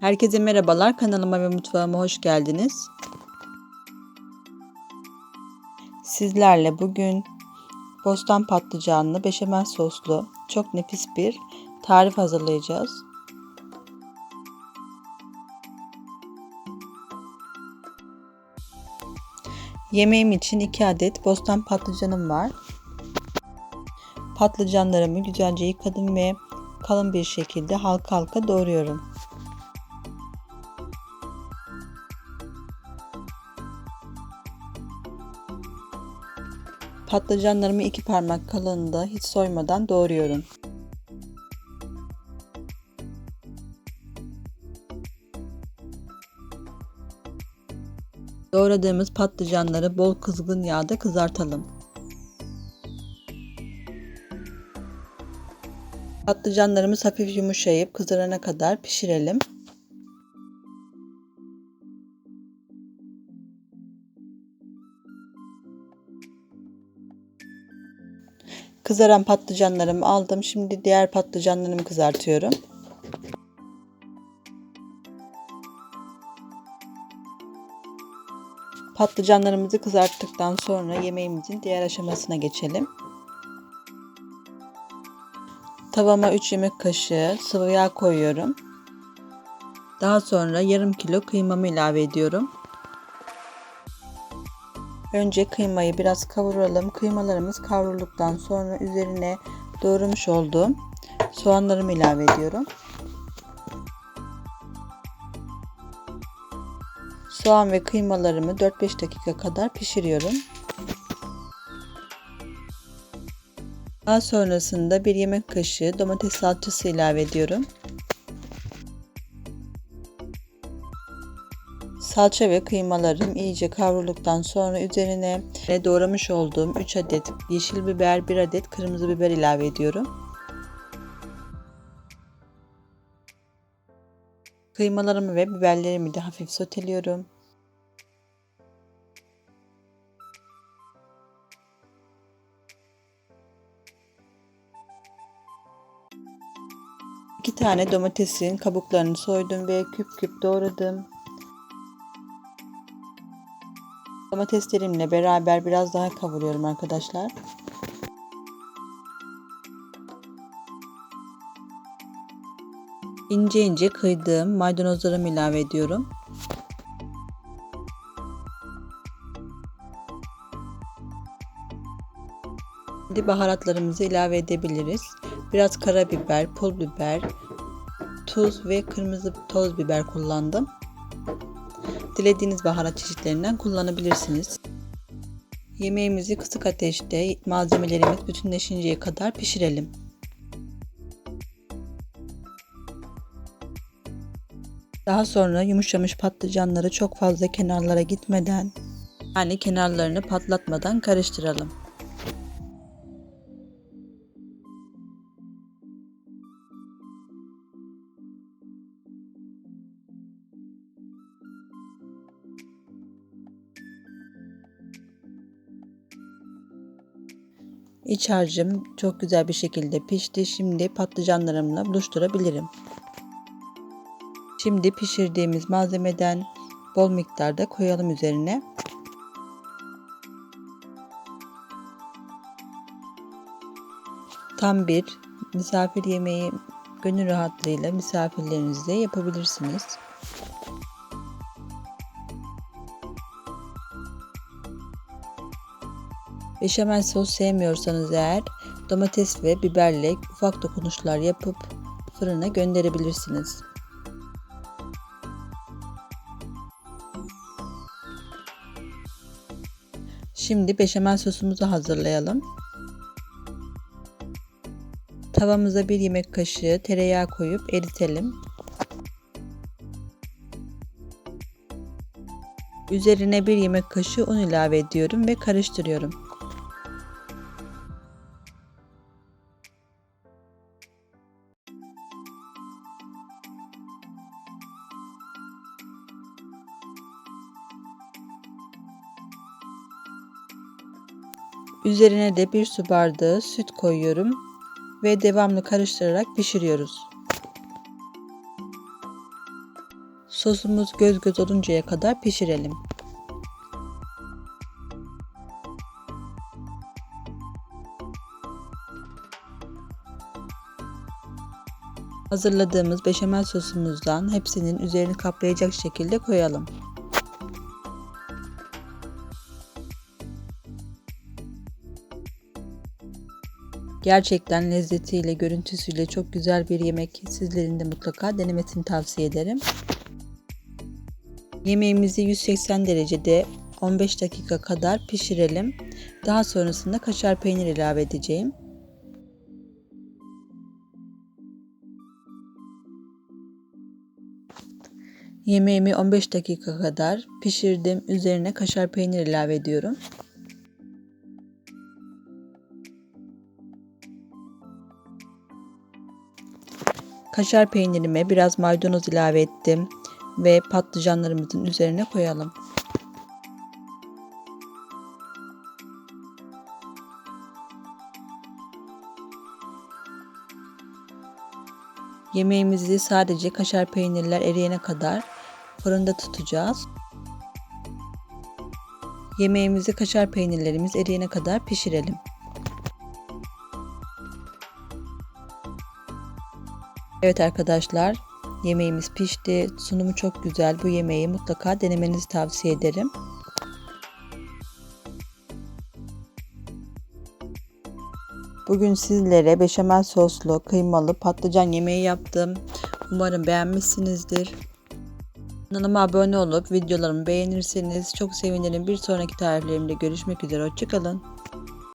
Herkese merhabalar. Kanalıma ve mutfağıma hoş geldiniz. Sizlerle bugün bostan patlıcanlı beşamel soslu çok nefis bir tarif hazırlayacağız. Yemeğim için 2 adet bostan patlıcanım var. Patlıcanlarımı güzelce yıkadım ve kalın bir şekilde halka halka doğruyorum. Patlıcanlarımı iki parmak kalınlığında hiç soymadan doğruyorum. Doğradığımız patlıcanları bol kızgın yağda kızartalım. Patlıcanlarımız hafif yumuşayıp kızarana kadar pişirelim. Kızaran patlıcanlarımı aldım. Şimdi diğer patlıcanlarımı kızartıyorum. Patlıcanlarımızı kızarttıktan sonra yemeğimizin diğer aşamasına geçelim. Tavama 3 yemek kaşığı sıvı yağ koyuyorum. Daha sonra yarım kilo kıymamı ilave ediyorum. Önce kıymayı biraz kavuralım. Kıymalarımız kavrulduktan sonra üzerine doğramış olduğum soğanlarımı ilave ediyorum. Soğan ve kıymalarımı 4-5 dakika kadar pişiriyorum. Daha sonrasında bir yemek kaşığı domates salçası ilave ediyorum. Salça ve kıymalarım iyice kavrulduktan sonra üzerine doğramış olduğum 3 adet yeşil biber, 1 adet kırmızı biber ilave ediyorum. Kıymalarımı ve biberlerimi de hafif soteliyorum. İki tane domatesin kabuklarını soydum ve küp küp doğradım. Domateslerimle beraber biraz daha kavuruyorum arkadaşlar. İnce ince kıydığım maydanozlarımı ilave ediyorum. Şimdi baharatlarımızı ilave edebiliriz. Biraz karabiber, pul biber, tuz ve kırmızı toz biber kullandım. Dilediğiniz baharat çeşitlerinden kullanabilirsiniz. Yemeğimizi kısık ateşte malzemelerimiz bütünleşinceye kadar pişirelim. Daha sonra yumuşamış patlıcanları çok fazla kenarlara gitmeden yani kenarlarını patlatmadan karıştıralım. İç harcım çok güzel bir şekilde pişti. Şimdi patlıcanlarımla buluşturabilirim. Şimdi pişirdiğimiz malzemeden bol miktarda koyalım üzerine. Tam bir misafir yemeği gönül rahatlığıyla misafirlerinizle yapabilirsiniz. Beşamel sos sevmiyorsanız eğer domates ve biberle ufak dokunuşlar yapıp fırına gönderebilirsiniz. Şimdi beşamel sosumuzu hazırlayalım. Tavamıza bir yemek kaşığı tereyağı koyup eritelim. Üzerine bir yemek kaşığı un ilave ediyorum ve karıştırıyorum. Üzerine de bir su bardağı süt koyuyorum ve devamlı karıştırarak pişiriyoruz. Sosumuz göz göz oluncaya kadar pişirelim. Hazırladığımız beşamel sosumuzdan hepsinin üzerini kaplayacak şekilde koyalım. Gerçekten lezzetiyle, görüntüsüyle çok güzel bir yemek. Sizlerin de mutlaka denemesini tavsiye ederim. Yemeğimizi 180 derecede 15 dakika kadar pişirelim. Daha sonrasında kaşar peynir ilave edeceğim. Yemeğimi 15 dakika kadar pişirdim. Üzerine kaşar peynir ilave ediyorum. Kaşar peynirime biraz maydanoz ilave ettim ve patlıcanlarımızın üzerine koyalım. Yemeğimizi sadece kaşar peynirler eriyene kadar fırında tutacağız. Yemeğimizi kaşar peynirlerimiz eriyene kadar pişirelim. Evet arkadaşlar yemeğimiz pişti. Sunumu çok güzel. Bu yemeği mutlaka denemenizi tavsiye ederim. Bugün sizlere beşamel soslu kıymalı patlıcan yemeği yaptım. Umarım beğenmişsinizdir. Kanalıma abone olup videolarımı beğenirseniz çok sevinirim. Bir sonraki tariflerimde görüşmek üzere. Hoşçakalın.